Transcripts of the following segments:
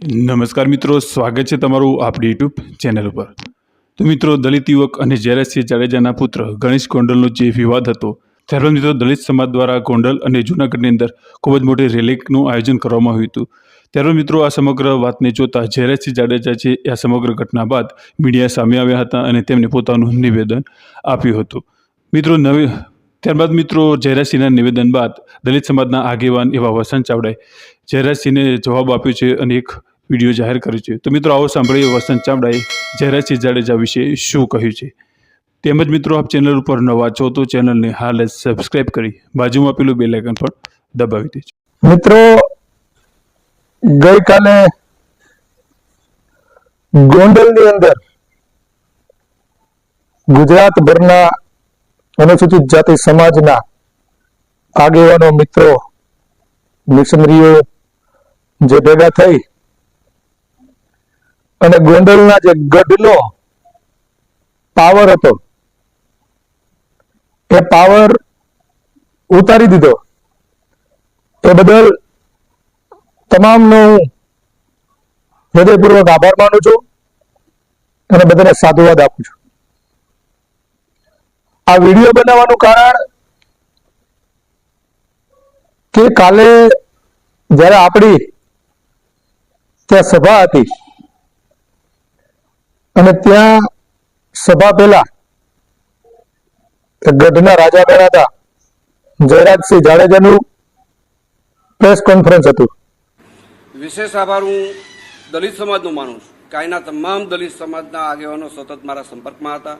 નમસ્કાર મિત્રો, સ્વાગત છે તમારું આપણી યુટ્યુબ ચેનલ ઉપર. તો મિત્રો, દલિત યુવક અને જયરાજસિંહ જાડેજાના પુત્ર ગણેશ ગોંડલનો જે વિવાદ હતો, ત્યારબાદ મિત્રો, દલિત સમાજ દ્વારા ગોંડલ અને જૂનાગઢની અંદર ખૂબ જ મોટી રેલીનું આયોજન કરવામાં આવ્યું હતું. ત્યારબાદ મિત્રો, આ સમગ્ર વાતને જોતા જયરાજસિંહ જાડેજા છે, આ સમગ્ર ઘટના બાદ મીડિયા સામે આવ્યા હતા અને તેમને પોતાનું નિવેદન આપ્યું હતું. મિત્રો, નવી, ત્યારબાદ મિત્રો, જયરાજસિંહના નિવેદન બાદ દલિત સમાજના આગેવાન એવા વસંત ચાવડાએ જયરાજસિંહને જવાબ આપ્યો છે અને એક વીડિયો જાહેર કર્યો છે. તો મિત્રો, આવો સાંભળીએ વસંત ચાવડાએ જયરાજસિંહ જાડેજા વિશે શું કહ્યું છે? તેમજ મિત્રો, આપ ચેનલ ઉપર નવા છો તો ચેનલને હાલ જ સબસ્ક્રાઇબ કરી બાજુમાં પેલું બે આઇકન પણ દબાવી દેજો. મિત્રો, ગઈકાલે ગોંડલની અંદર ગુજરાતભરના અનુસૂચિત જાતિ સમાજના આગેવાનો મિત્રો, મિશનરીઓ જે ભેગા થઈ અને ગોંડલના જે ગઢનો પાવર હતો, એ પાવર ઉતારી દીધો. એ બદલ તમામનો હું હૃદયપૂર્વક આભાર માનું છું અને બધાને સાધુવાદ આપું છું. આ વીડિયો બનાવવાનું કારણ કે કાલે જ્યારે આપણી ત્યાં સભા હતી અને ત્યાં સભા પહેલા ગઢના રાજા ગણાતા જયરાજસિંહ જાડેજાનું પ્રેસ કોન્ફરન્સ હતું. વિશેષ આભાર હું દલિત સમાજનો માનું છું કે અહીંના તમામ દલિત સમાજના આગેવાનો સતત મારા સંપર્કમાં હતા.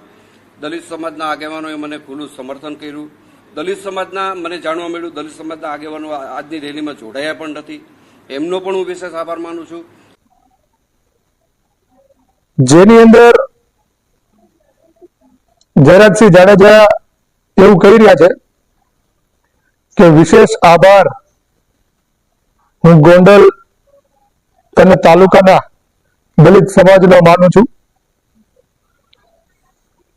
દલિત સમાજના આગેવાનોએ મને ખુલ્લું સમર્થન કર્યું. દલિત સમાજના, મને જાણવા મળ્યું, દલિત સમાજના આગેવાનો આજની રેલીમાં જોડાયા પણ નથી. એમનો પણ હું વિશેષ આભાર માનું છું. જેની અંદર જયરાજસિંહ જાડેજા એવું કહી રહ્યા છે કે વિશેષ આભાર. હું ગોંડલ અને તાલુકાના દલિત સમાજનો માનું છું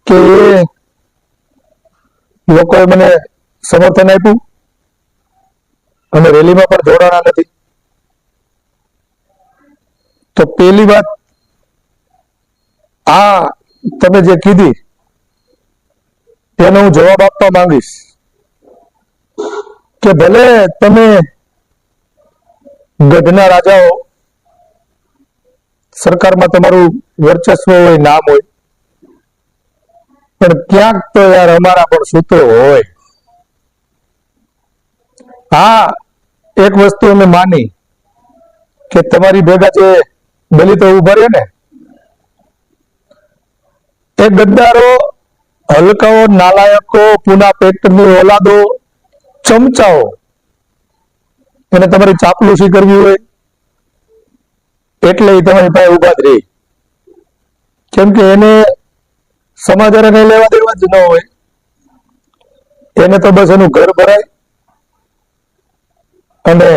કે એ લોકોએ મને સમર્થન આપ્યું અને રેલીમાં પણ જોડાણા નથી. તો પહેલી વાત આ તમે જે કીધી, તેનો હું જવાબ આપવા માંગીશ કે ભલે તમે ગઢના રાજાઓ સરકારમાં તમારું વર્ચસ્વ હોય, નામ હોય, પણ ક્યાંક તો યાર અમારા પણ સૂત્રો હોય. હા એક વસ્તુ અમે માની કે તમારી ભેગા જે દલિતો ઊભા રહે ને એ ગદ્દારો, હલકાઓ, નાલાયકો, પૂના પેટની ઓલાદો, ચમચાઓ. એને તમારી ચાપલુસી કરવી હોય, એટલે તમારી પાસે ઊભા જ રહી. કેમ કે એને સમાચાર એને લેવા દેવા જ ન હોય, એને તો બસ એનું ઘર ભરાય. અને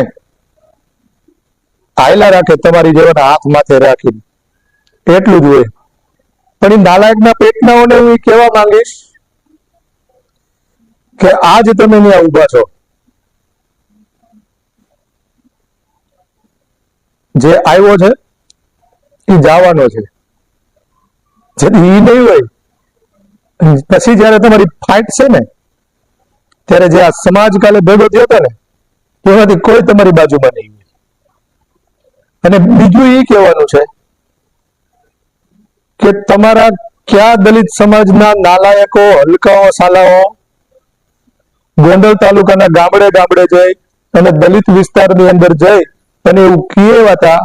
આયલા રાખે, તમારી જેવાના હાથ માથે રાખીને. એટલું જ હોય. પણ એ નાલાયકના પેટનાઓને હું એ કહેવા માંગીશ કે આજ તમે ત્યાં ઊભા છો. જે આવ્યો છે, એ જવાનો છે. એ નહીં હોય. પછી જયારે તમારી ફાઇટ છે ને, ત્યારે જે આ સમાજ કાલે ભેગો થયો હતો ને, એમાંથી કોઈ તમારી બાજુમાં નહીં અને બીજું એ કહેવાનું છે કે તમારા કયા દલિત સમાજના નાલાયકો, હલકાઓ સાલાઓ ગોંડલ તાલુકાના ગામડે ગામડે જઈ અને દલિત વિસ્તારની અંદર જઈ અને એવું કહેવાતા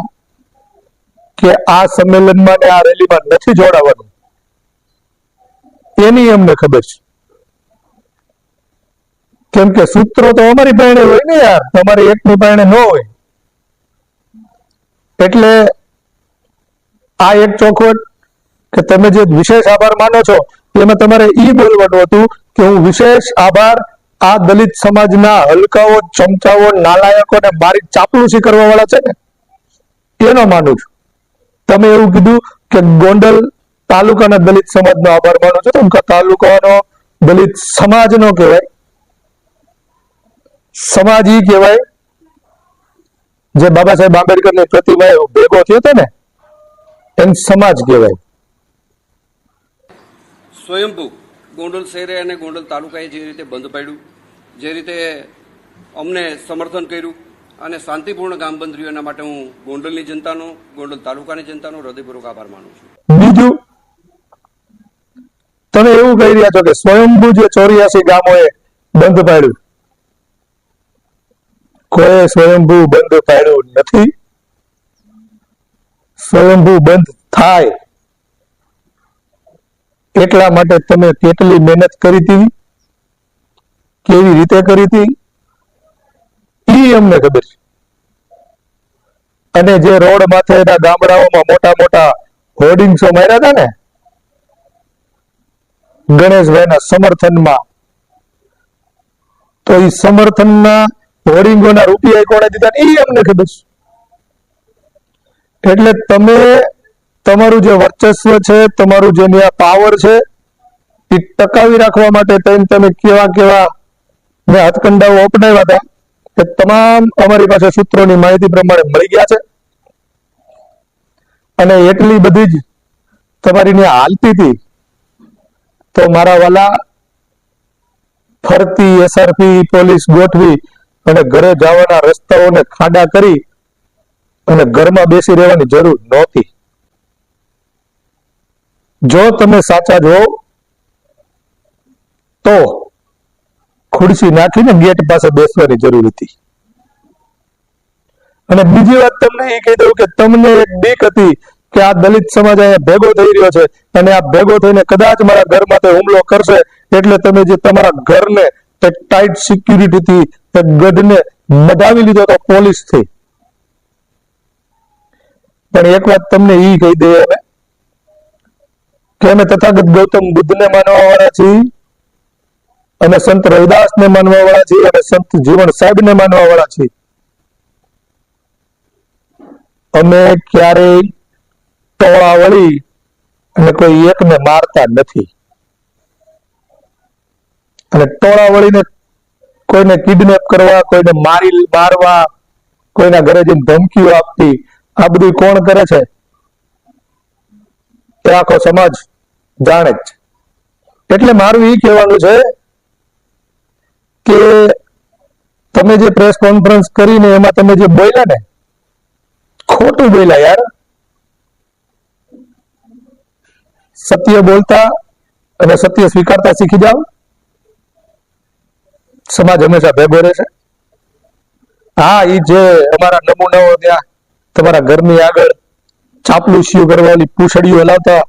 કે આ સંમેલનમાં ને આ રેલીમાં નથી જોડાવાનું. એની અમને ખબર છે. કેમ કે સૂત્રો તો અમારી પાસે હોય ને યાર, તમારી એકની પાસે ન હોય. એટલે આ એક ચોખવટ કે તમે જે વિશેષ આભાર માનો છો એમાં તમારે ઈ બોલવાનું હતું કે હું વિશેષ આભાર આ દલિત સમાજના હલકાઓ ચમચાઓ નાલાયકો ને મારી ચાપલુસી કરવા વાળા છે ને, એનો માનું છું. તમે એવું કીધું કે ગોંડલ તાલુકાના દલિત સમાજનો આભાર માનો છો, તો તાલુકાનો દલિત સમાજનો કહેવાય. સમાજ ઈ કહેવાય, જે બાબા સાહેબ આંબેડકરની પ્રતિમા ભેગો થયો હતો ને, એને સમાજ કહેવાય. સ્વયંભૂ ગોંડલ શહેરે અને ગોંડલ તાલુકાએ જે રીતે બંધ પાડ્યું, જે રીતે અમને સમર્થન કર્યું અને શાંતિપૂર્ણ ગામ બંધ રહ્યું, એના માટે હું ગોંડલની જનતાનો, ગોંડલ તાલુકાની જનતાનો હૃદયપૂર્વક આભાર માનું છું. બીજું, તમે એવું કહી રહ્યા છો કે સ્વયંભૂ જે ચોર્યાસી ગામોએ બંધ પાડ્યું કોઈ સ્વયંભૂ બંધ પાડ્યું નથી? સ્વયંભૂ બંધ થાય. એટલા માટે તમે કેટલી મહેનત કરી હતી? કેવી રીતે કરી હતી? એ અમને ખબર છે. અને જે રોડ માથે ગામડાઓમાં મોટા મોટા હોર્ડિંગ્સો માર્યા હતા ને, ગણેશભાઈના સમર્થનમાં. તો એ સમર્થનના હોર્ડિંગોના રૂપિયા કોણે દીધા? એ અમને ખબર છે. એટલે તમે તમારું જે વર્ચસ્વ છે, તમારું જે આ પાવર છે, એ ટકાવી રાખવા માટે તેમ તમે કેવા કેવા મેં હાથકંડાઓ અપનાવ્યા હતા, એ તમામ અમારી પાસે સૂત્રોની માહિતી પ્રમાણે મળી ગયા છે. અને એટલી બધી જ તમારી હાલતી હતી, તો મારા વાલા ફરતી એસઆરપી પોલીસ ગોઠવી અને ઘરે જવાના રસ્તાઓને ખાડા કરી અને ઘરમાં બેસી રહેવાની જરૂર નહોતી. જો તમે સાચા જો તો ખુરશી નાખીને ગેટ પાસે બેસવાની જરૂર હતી. અને બીજી વાત તમને એ કહી દઉં કે તમને એક બીક હતી કે આ દલિત સમાજ અહીંયા ભેગો થઈ રહ્યો છે અને આ ભેગો થઈને કદાચ મારા ઘરમાં તે હુમલો કરશે, એટલે તમે જે તમારા ઘરને તે ટાઈટ સિક્યુરિટીથી તે ગઢને મઢાવી લીધો તો પોલીસથી પણ એક વાત તમને એ કહી દઈએ હવે અમે તથાગત ગૌતમ બુદ્ધને માનવા વાળા છીએ અને સંત રવિદાસને માનવા વાળા છીએ અને સંત જીવન સાહેબને માનવા વાળા છીએ. અમે ક્યારેય ટોળા વળી અને કોઈ એકને મારતા નથી. અને ટોળા વળીને કોઈને કિડનેપ કરવા, કોઈને મારી મારવા, કોઈના ઘરે જઈને ધમકીઓ આપતી, આ બધું કોણ કરે છે? એ આખો સમાજ જાણે જ. એટલે મારું એ કહેવાનું છે કે તમે જે પ્રેસ કોન્ફરન્સ કરીને એમાં તમે જે બોલ્યા ને, ખોટું બોલ્યા યાર. સત્ય બોલતા અને સત્ય સ્વીકારતા શીખી જાઓ. સમાજ હંમેશા ભેગો રહેશે. હા એ જે અમારા નમૂનાઓ ત્યાં, તમારા ઘરની આગળ, ચાપલુસીઓ કરવાની પૂછડીઓ લાવતા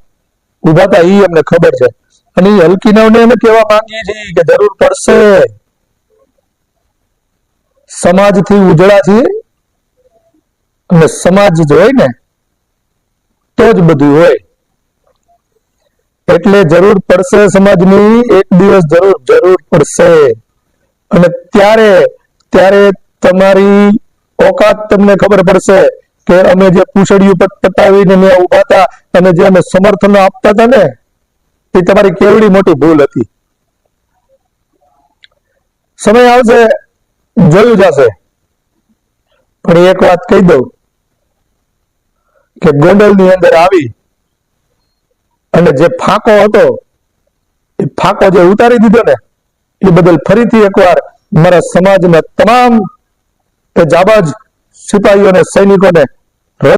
ઊભા હતા અમને ખબર છે. અને એ હલકીનાઓને અમે કહેવા માંગીએ છીએ કે જરૂર પડશે સમાજથી ઉજળા અને સમાજ જ હોય ને, તો જ બધું હોય. એટલે જરૂર પડશે સમાજની, એક દિવસ જરૂર જરૂર પડશે. અને ત્યારે ત્યારે તમારી ઓકાત તમને ખબર પડશે. કે અમે જે પૂછડીયું પટાવીને ત્યાં ઊભા હતા, અને જે અમે સમર્થન આપતા હતા ને, એ તમારી કેવડી મોટી ભૂલ હતી. સમય આવશે જોયું જશે. પણ એક વાત કહી દઉં કે ગોંડલની અંદર આવી, અને જે ફાંકો હતો, એ ફાંકો જે ઉતારી દીધો ને, એ બદલ ફરીથી એકવાર મારા સમાજમાં તમામ જાબાજ સિપાહીઓને સૈનિકોને